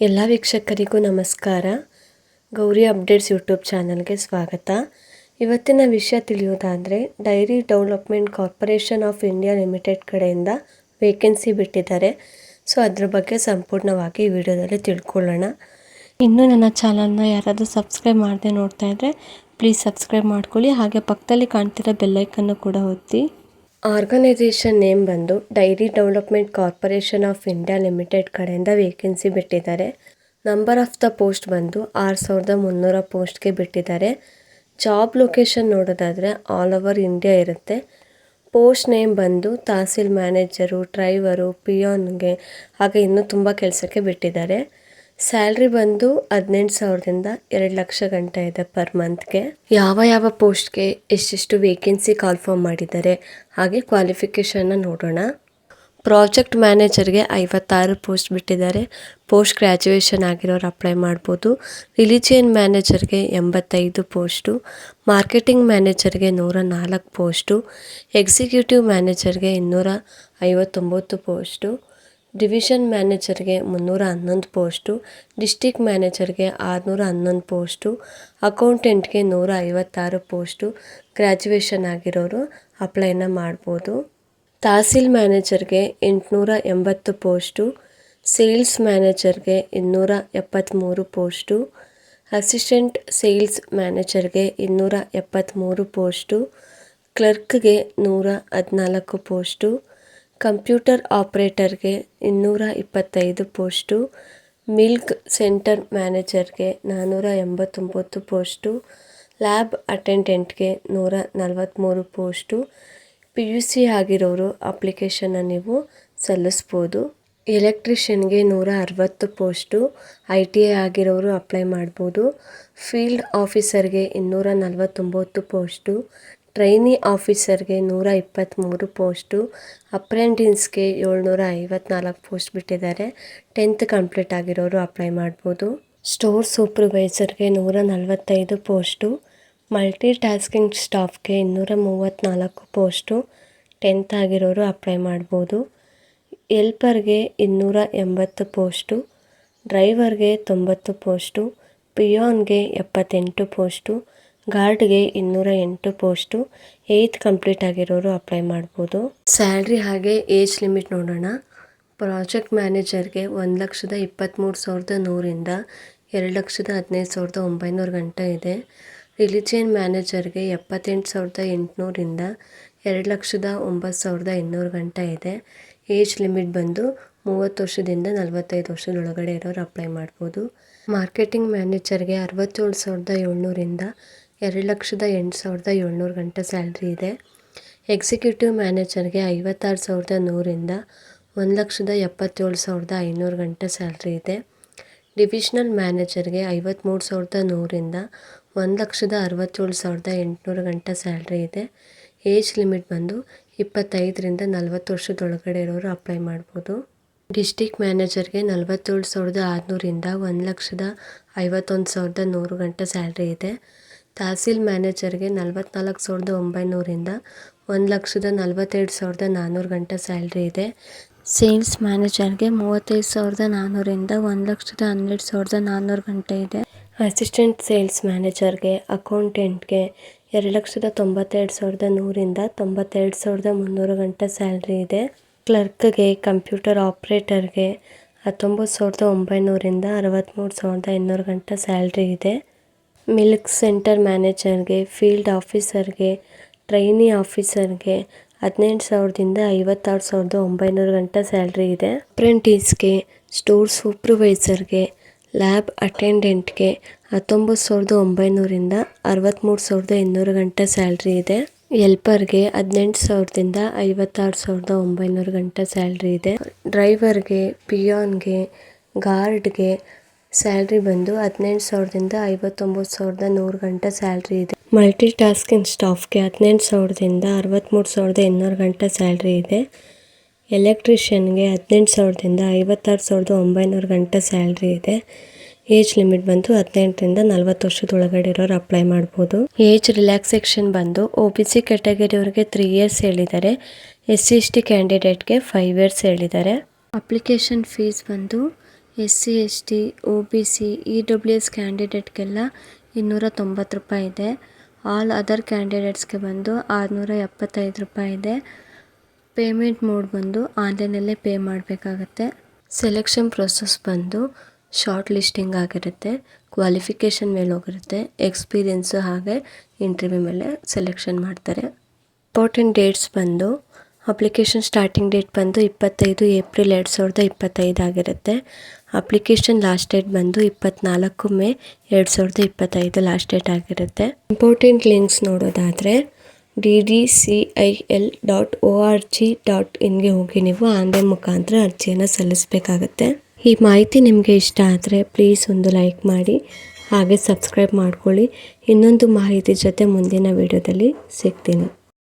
ಎಲ್ಲ ವೀಕ್ಷಕರಿಗೂ ನಮಸ್ಕಾರ. Gauri updates YouTube ಚಾನಲ್ಗೆ ಸ್ವಾಗತ. ಇವತ್ತಿನ ವಿಷಯ ತಿಳಿಯೋದಾದರೆ, dairy development corporation of India limited ಕಡೆಯಿಂದ ವೇಕೆನ್ಸಿ ಬಿಟ್ಟಿದ್ದಾರೆ. ಸೊ, ಅದ್ರ ಬಗ್ಗೆ ಸಂಪೂರ್ಣವಾಗಿ ವಿಡಿಯೋದಲ್ಲಿ ತಿಳ್ಕೊಳ್ಳೋಣ. ಇನ್ನೂ ನನ್ನ ಚಾನಲ್ನ ಯಾರಾದರೂ ಸಬ್ಸ್ಕ್ರೈಬ್ ಮಾಡದೆ ನೋಡ್ತಾ ಇದ್ದರೆ ಪ್ಲೀಸ್ ಸಬ್ಸ್ಕ್ರೈಬ್ ಮಾಡ್ಕೊಳ್ಳಿ. ಹಾಗೆ ಪಕ್ಕದಲ್ಲಿ ಕಾಣ್ತಿರೋ ಬೆಲ್ಲೈಕನ್ನು ಕೂಡ ಒತ್ತಿ. ಆರ್ಗನೈಸೇಷನ್ ನೇಮ್ ಬಂದು dairy development corporation of India limited ಕಡೆಯಿಂದ ವೇಕೆನ್ಸಿ ಬಿಟ್ಟಿದ್ದಾರೆ. ನಂಬರ್ ಆಫ್ ದ ಪೋಸ್ಟ್ ಬಂದು ಆರು ಸಾವಿರದ ಮುನ್ನೂರ ಪೋಸ್ಟ್ಗೆ ಬಿಟ್ಟಿದ್ದಾರೆ. ಜಾಬ್ ಲೊಕೇಶನ್ ನೋಡೋದಾದರೆ ಆಲ್ ಓವರ್ ಇಂಡಿಯಾ ಇರುತ್ತೆ. ಪೋಸ್ಟ್ ನೇಮ್ ಬಂದು ತಹಸೀಲ್ ಮ್ಯಾನೇಜರು, ಡ್ರೈವರು, ಪಿಯೋನ್ಗೆ ಹಾಗೆ ಇನ್ನೂ ತುಂಬ ಕೆಲಸಕ್ಕೆ ಬಿಟ್ಟಿದ್ದಾರೆ. ಸ್ಯಾಲ್ರಿ ಬಂದು ಹದಿನೆಂಟು ಸಾವಿರದಿಂದ ಎರಡು ಲಕ್ಷ ಗಂಟೆ ಇದೆ ಪರ್ ಮಂತ್ಗೆ. ಯಾವ ಯಾವ ಪೋಸ್ಟ್ಗೆ ಎಷ್ಟೆಷ್ಟು ವೇಕೆನ್ಸಿ ಕಾಲ್ಫರ್ಮ್ ಮಾಡಿದ್ದಾರೆ, ಹಾಗೆ ಕ್ವಾಲಿಫಿಕೇಷನ್ನ ನೋಡೋಣ. ಪ್ರಾಜೆಕ್ಟ್ ಮ್ಯಾನೇಜರ್ಗೆ ಐವತ್ತಾರು ಪೋಸ್ಟ್ ಬಿಟ್ಟಿದ್ದಾರೆ. ಪೋಸ್ಟ್ ಗ್ರ್ಯಾಜುಯೇಷನ್ ಆಗಿರೋರು ಅಪ್ಲೈ ಮಾಡ್ಬೋದು. ರಿಲಿಜಿಯನ್ ಮ್ಯಾನೇಜರ್ಗೆ ಎಂಬತ್ತೈದು ಪೋಸ್ಟು ಮಾರ್ಕೆಟಿಂಗ್ ಮ್ಯಾನೇಜರ್ಗೆ ನೂರ ನಾಲ್ಕು ಪೋಸ್ಟು ಎಕ್ಸಿಕ್ಯೂಟಿವ್ ಮ್ಯಾನೇಜರ್ಗೆ ಇನ್ನೂರ ಐವತ್ತೊಂಬತ್ತು ಪೋಸ್ಟು ಡಿವಿಷನ್ ಮ್ಯಾನೇಜರ್ಗೆ ಮುನ್ನೂರ ಹನ್ನೊಂದು ಪೋಸ್ಟು ಡಿಸ್ಟಿಕ್ ಮ್ಯಾನೇಜರ್ಗೆ ಆರುನೂರ ಹನ್ನೊಂದು ಪೋಸ್ಟು, ಅಕೌಂಟೆಂಟ್ಗೆ ನೂರ ಐವತ್ತಾರು ಪೋಸ್ಟು ಗ್ರ್ಯಾಜುಯೇಷನ್ ಆಗಿರೋರು ಅಪ್ಲೈನ ಮಾಡ್ಬೋದು. ತಹಸೀಲ್ ಮ್ಯಾನೇಜರ್ಗೆ ಎಂಟುನೂರ ಎಂಬತ್ತು ಪೋಸ್ಟು, ಸೇಲ್ಸ್ ಮ್ಯಾನೇಜರ್ಗೆ ಇನ್ನೂರ ಎಪ್ಪತ್ತ್ಮೂರು ಪೋಸ್ಟು, ಅಸಿಸ್ಟೆಂಟ್ ಸೇಲ್ಸ್ ಮ್ಯಾನೇಜರ್ಗೆ ಇನ್ನೂರ ಎಪ್ಪತ್ತ್ಮೂರು ಪೋಸ್ಟು, ಕ್ಲರ್ಕ್ಗೆ ನೂರ ಹದಿನಾಲ್ಕು ಪೋಸ್ಟು ಕಂಪ್ಯೂಟರ್ ಆಪ್ರೇಟರ್ಗೆ ಇನ್ನೂರ ಇಪ್ಪತ್ತೈದು ಪೋಸ್ಟು, ಮಿಲ್ಕ್ ಸೆಂಟರ್ ಮ್ಯಾನೇಜರ್ಗೆ ನಾನ್ನೂರ ಎಂಬತ್ತೊಂಬತ್ತು ಪೋಸ್ಟು, ಲ್ಯಾಬ್ ಅಟೆಂಡೆಂಟ್ಗೆ ನೂರ ನಲವತ್ತ್ಮೂರು ಪೋಸ್ಟು. ಪಿ ಯು ಸಿ ಆಗಿರೋರು ಅಪ್ಲಿಕೇಶನ್ನ ನೀವು ಸಲ್ಲಿಸ್ಬೋದು. ಎಲೆಕ್ಟ್ರಿಷಿಯನ್ಗೆ ನೂರ ಅರವತ್ತು ಪೋಸ್ಟು, ಐ ಟಿ ಐ ಆಗಿರೋರು ಅಪ್ಲೈ ಮಾಡ್ಬೋದು. ಫೀಲ್ಡ್ ಆಫೀಸರ್ಗೆ ಇನ್ನೂರ ನಲವತ್ತೊಂಬತ್ತು ಪೋಸ್ಟು ಟ್ರೈನಿ ಆಫೀಸರ್ಗೆ ನೂರ ಇಪ್ಪತ್ತ್ಮೂರು ಪೋಸ್ಟು, ಅಪ್ರೆಂಟಿಸ್ಗೆ ಏಳ್ನೂರ ಐವತ್ನಾಲ್ಕು ಪೋಸ್ಟ್ ಬಿಟ್ಟಿದ್ದಾರೆ. ಟೆಂತ್ ಕಂಪ್ಲೀಟ್ ಆಗಿರೋರು ಅಪ್ಲೈ ಮಾಡ್ಬೋದು. ಸ್ಟೋರ್ ಸೂಪರ್ವೈಸರ್ಗೆ ನೂರ ನಲವತ್ತೈದು ಪೋಸ್ಟು ಮಲ್ಟಿ ಟಾಸ್ಕಿಂಗ್ ಸ್ಟಾಫ್ಗೆ ಇನ್ನೂರ ಮೂವತ್ತ್ನಾಲ್ಕು ಪೋಸ್ಟು, ಟೆಂತ್ ಆಗಿರೋರು ಅಪ್ಲೈ ಮಾಡ್ಬೋದು. ಎಲ್ಪರ್ಗೆ ಇನ್ನೂರ ಎಂಬತ್ತು ಪೋಸ್ಟು, ಡ್ರೈವರ್ಗೆ ತೊಂಬತ್ತು ಪೋಸ್ಟು, ಪಿಯೋನ್ಗೆ ಎಪ್ಪತ್ತೆಂಟು ಪೋಸ್ಟು ಗಾರ್ಡ್ಗೆ ಇನ್ನೂರ ಎಂಟು ಪೋಸ್ಟು ಏಯ್ತ್ ಕಂಪ್ಲೀಟ್ ಆಗಿರೋರು ಅಪ್ಲೈ ಮಾಡ್ಬೋದು. ಸ್ಯಾಲ್ರಿ ಹಾಗೆ ಏಜ್ ಲಿಮಿಟ್ ನೋಡೋಣ. ಪ್ರಾಜೆಕ್ಟ್ ಮ್ಯಾನೇಜರ್ಗೆ ಒಂದು ಲಕ್ಷದ ಇಪ್ಪತ್ತ್ಮೂರು ಸಾವಿರದ ನೂರಿಂದ ಎರಡು ಲಕ್ಷದ ಹದಿನೈದು ಸಾವಿರದ ಒಂಬೈನೂರು ಗಂಟೆ ಇದೆ. ರಿಲಿಜಿಯನ್ ಮ್ಯಾನೇಜರ್ಗೆ ಎಪ್ಪತ್ತೆಂಟು ಸಾವಿರದ ಎಂಟುನೂರಿಂದ ಎರಡು ಲಕ್ಷದ ಒಂಬತ್ತು ಸಾವಿರದ ಇನ್ನೂರು ಗಂಟೆ ಇದೆ. ಏಜ್ ಲಿಮಿಟ್ ಬಂದು ಮೂವತ್ತು ವರ್ಷದಿಂದ ನಲವತ್ತೈದು ವರ್ಷದೊಳಗಡೆ ಇರೋರು ಅಪ್ಲೈ ಮಾಡ್ಬೋದು. ಮಾರ್ಕೆಟಿಂಗ್ ಮ್ಯಾನೇಜರ್ಗೆ ಅರವತ್ತೇಳು ಸಾವಿರದ ಏಳ್ನೂರಿಂದ ಎರಡು ಲಕ್ಷದ ಎಂಟು ಸಾವಿರದ ಏಳ್ನೂರು ಗಂಟೆ ಸ್ಯಾಲ್ರಿ ಇದೆ. ಎಕ್ಸಿಕ್ಯೂಟಿವ್ ಮ್ಯಾನೇಜರ್ಗೆ ಐವತ್ತಾರು ಸಾವಿರದ ನೂರಿಂದ ಒಂದು ಲಕ್ಷದ ಎಪ್ಪತ್ತೇಳು ಸಾವಿರದ ಐನೂರು ಗಂಟೆ ಸ್ಯಾಲ್ರಿ ಇದೆ. ಡಿವಿಷನಲ್ ಮ್ಯಾನೇಜರ್ಗೆ ಐವತ್ತ್ಮೂರು ಸಾವಿರದ ನೂರಿಂದ ಒಂದು ಲಕ್ಷದ ಅರವತ್ತೇಳು ಸಾವಿರದ ಎಂಟುನೂರು ಗಂಟೆ ಸ್ಯಾಲ್ರಿ ಇದೆ. ಏಜ್ ಲಿಮಿಟ್ ಬಂದು ಇಪ್ಪತ್ತೈದರಿಂದ ನಲವತ್ತು ವರ್ಷದೊಳಗಡೆ ಇರೋರು ಅಪ್ಲೈ ಮಾಡ್ಬೋದು. ಡಿಸ್ಟಿಕ್ ಮ್ಯಾನೇಜರ್ಗೆ ನಲವತ್ತೇಳು ಸಾವಿರದ ಆರುನೂರಿಂದ ಒಂದು ಲಕ್ಷದ ಐವತ್ತೊಂದು ಸಾವಿರದ ನೂರು ಗಂಟೆ ಸ್ಯಾಲ್ರಿ ಇದೆ. ತಹಸೀಲ್ ಮ್ಯಾನೇಜರ್ಗೆ ನಲವತ್ತ್ನಾಲ್ಕು ಸಾವಿರದ ಒಂಬೈನೂರಿಂದ ಒಂದು ಲಕ್ಷದ ನಲವತ್ತೆರಡು ಸಾವಿರದ ನಾನ್ನೂರು ಗಂಟೆ ಸ್ಯಾಲ್ರಿ ಇದೆ. ಸೇಲ್ಸ್ ಮ್ಯಾನೇಜರ್ಗೆ ಮೂವತ್ತೈದು ಸಾವಿರದ ನಾನ್ನೂರಿಂದ ಒಂದು ಲಕ್ಷದ ಹನ್ನೆರಡು ಸಾವಿರದ ನಾನ್ನೂರು ಗಂಟೆ ಇದೆ. ಅಸಿಸ್ಟೆಂಟ್ ಸೇಲ್ಸ್ ಮ್ಯಾನೇಜರ್ಗೆ, ಅಕೌಂಟೆಂಟ್ಗೆ ಎರಡು ಲಕ್ಷದ ತೊಂಬತ್ತೆರಡು ಸಾವಿರದ ನೂರಿಂದ ತೊಂಬತ್ತೆರಡು ಸಾವಿರದ ಮುನ್ನೂರು ಗಂಟೆ ಸ್ಯಾಲ್ರಿ ಇದೆ. ಕ್ಲರ್ಕ್ಗೆ, ಕಂಪ್ಯೂಟರ್ ಆಪ್ರೇಟರ್ಗೆ ಹತ್ತೊಂಬತ್ತು ಸಾವಿರದ ಒಂಬೈನೂರಿಂದ ಅರವತ್ತ್ಮೂರು ಸಾವಿರದ ಇನ್ನೂರು ಗಂಟೆ ಸ್ಯಾಲ್ರಿ ಇದೆ. ಮಿಲ್ಕ್ ಸೆಂಟರ್ ಮ್ಯಾನೇಜರ್ಗೆ, ಫೀಲ್ಡ್ ಆಫೀಸರ್ಗೆ, ಟ್ರೈನಿ ಆಫೀಸರ್ಗೆ ಹದಿನೆಂಟು ಸಾವಿರದಿಂದ ಐವತ್ತಾರು ಸಾವಿರದ ಒಂಬೈನೂರು ಗಂಟೆ ಸ್ಯಾಲ್ರಿ ಇದೆ. ಅಪ್ರೆಂಟಿಸ್ಗೆ, ಸ್ಟೋರ್ ಸೂಪರ್ವೈಸರ್ಗೆ, ಲ್ಯಾಬ್ ಅಟೆಂಡೆಂಟ್ಗೆ ಹತ್ತೊಂಬತ್ತು ಸಾವಿರದ ಒಂಬೈನೂರಿಂದ ಅರವತ್ತ್ಮೂರು ಸಾವಿರದ ಇನ್ನೂರು ಗಂಟೆ ಸ್ಯಾಲ್ರಿ ಇದೆ. ಎಲ್ಪರ್ಗೆ ಹದಿನೆಂಟು ಸಾವಿರದಿಂದ ಐವತ್ತಾರು ಸಾವಿರದ ಒಂಬೈನೂರು ಗಂಟೆ ಸ್ಯಾಲ್ರಿ ಇದೆ. ಡ್ರೈವರ್ಗೆ, ಪಿಯೋನ್ಗೆ, ಗಾರ್ಡ್ಗೆ ಸ್ಯಾಲ್ರಿ ಬಂದು ಹದಿನೆಂಟು ಸಾವಿರದಿಂದ ಐವತ್ತೊಂಬತ್ತು ಸಾವಿರದ ನೂರು ಗಂಟೆ ಸ್ಯಾಲ್ರಿ ಇದೆ. ಮಲ್ಟಿ ಟಾಸ್ಕಿಂಗ್ ಸ್ಟಾಫ್ಗೆ ಹದಿನೆಂಟು ಸಾವಿರದಿಂದ ಅರವತ್ತ್ಮೂರು ಸಾವಿರದ ಇನ್ನೂರು ಗಂಟೆ ಸ್ಯಾಲ್ರಿ ಇದೆ. ಎಲೆಕ್ಟ್ರಿಷಿಯನ್ಗೆ ಹದಿನೆಂಟು ಸಾವಿರದಿಂದ ಐವತ್ತಾರು ಸಾವಿರದ ಒಂಬೈನೂರು ಗಂಟೆ ಸ್ಯಾಲ್ರಿ ಇದೆ. ಏಜ್ ಲಿಮಿಟ್ ಬಂದು ಹದಿನೆಂಟರಿಂದ ನಲ್ವತ್ತು ವರ್ಷದೊಳಗಡೆ ಇರೋರು ಅಪ್ಲೈ ಮಾಡ್ಬೋದು. ಏಜ್ ರಿಲ್ಯಾಕ್ಸೇಷನ್ ಬಂದು ಒ ಬಿ ಸಿ ಕ್ಯಾಟಗರಿಯವ್ರಿಗೆ ತ್ರೀ ಇಯರ್ಸ್ ಹೇಳಿದ್ದಾರೆ. ಎಸ್ ಸಿ ಎಸ್ ಟಿ ಕ್ಯಾಂಡಿಡೇಟ್ಗೆ ಫೈವ್ ಇಯರ್ಸ್ ಹೇಳಿದ್ದಾರೆ. ಅಪ್ಲಿಕೇಶನ್ ಫೀಸ್ ಬಂದು S C S T O B C, E W S ಕ್ಯಾಂಡಿಡೇಟ್ಗೆಲ್ಲ ಇನ್ನೂರ ತೊಂಬತ್ತು ರೂಪಾಯಿ ಇದೆ. ಆಲ್ ಅದರ್ ಕ್ಯಾಂಡಿಡೇಟ್ಸ್ಗೆ ಬಂದು ಆರುನೂರ ಎಪ್ಪತ್ತೈದು ರೂಪಾಯಿ ಇದೆ. ಪೇಮೆಂಟ್ ಮೋಡ್ ಬಂದು ಆನ್ಲೈನಲ್ಲೇ ಪೇ ಮಾಡಬೇಕಾಗತ್ತೆ. ಸೆಲೆಕ್ಷನ್ ಪ್ರೊಸೆಸ್ ಬಂದು ಶಾರ್ಟ್ ಲಿಸ್ಟಿಂಗ್ ಆಗಿರುತ್ತೆ. ಕ್ವಾಲಿಫಿಕೇಷನ್ ಮೇಲೆ ಹೋಗಿರುತ್ತೆ. ಎಕ್ಸ್ಪೀರಿಯೆನ್ಸು ಹಾಗೆ ಇಂಟರ್ವ್ಯೂ ಮೇಲೆ ಸೆಲೆಕ್ಷನ್ ಮಾಡ್ತಾರೆ. ಇಂಪಾರ್ಟೆಂಟ್ ಡೇಟ್ಸ್ ಬಂದು ಅಪ್ಲಿಕೇಶನ್ ಸ್ಟಾರ್ಟಿಂಗ್ ಡೇಟ್ ಬಂದು ಇಪ್ಪತ್ತೈದು ಏಪ್ರಿಲ್ ಎರಡು ಸಾವಿರದ ಇಪ್ಪತ್ತೈದು ಆಗಿರುತ್ತೆ. ಅಪ್ಲಿಕೇಶನ್ ಲಾಸ್ಟ್ ಡೇಟ್ ಬಂದು ಇಪ್ಪತ್ನಾಲ್ಕು ಮೇ ಎರಡು ಸಾವಿರದ ಇಪ್ಪತ್ತೈದು ಲಾಸ್ಟ್ ಡೇಟ್ ಆಗಿರುತ್ತೆ. ಇಂಪಾರ್ಟೆಂಟ್ ಲಿಂಕ್ಸ್ ನೋಡೋದಾದರೆ D D C I L dot O R G dot ಇನ್ಗೆ ಹೋಗಿ ನೀವು ಆನ್ಲೈನ್ ಮುಖಾಂತರ ಅರ್ಜಿಯನ್ನು ಸಲ್ಲಿಸಬೇಕಾಗತ್ತೆ. ಈ ಮಾಹಿತಿ ನಿಮಗೆ ಇಷ್ಟ ಆದರೆ ಪ್ಲೀಸ್ ಒಂದು ಲೈಕ್ ಮಾಡಿ, ಹಾಗೆ ಸಬ್ಸ್ಕ್ರೈಬ್ ಮಾಡ್ಕೊಳ್ಳಿ. ಇನ್ನೊಂದು ಮಾಹಿತಿ ಜೊತೆ ಮುಂದಿನ ವಿಡಿಯೋದಲ್ಲಿ ಸಿಗ್ತೀನಿ.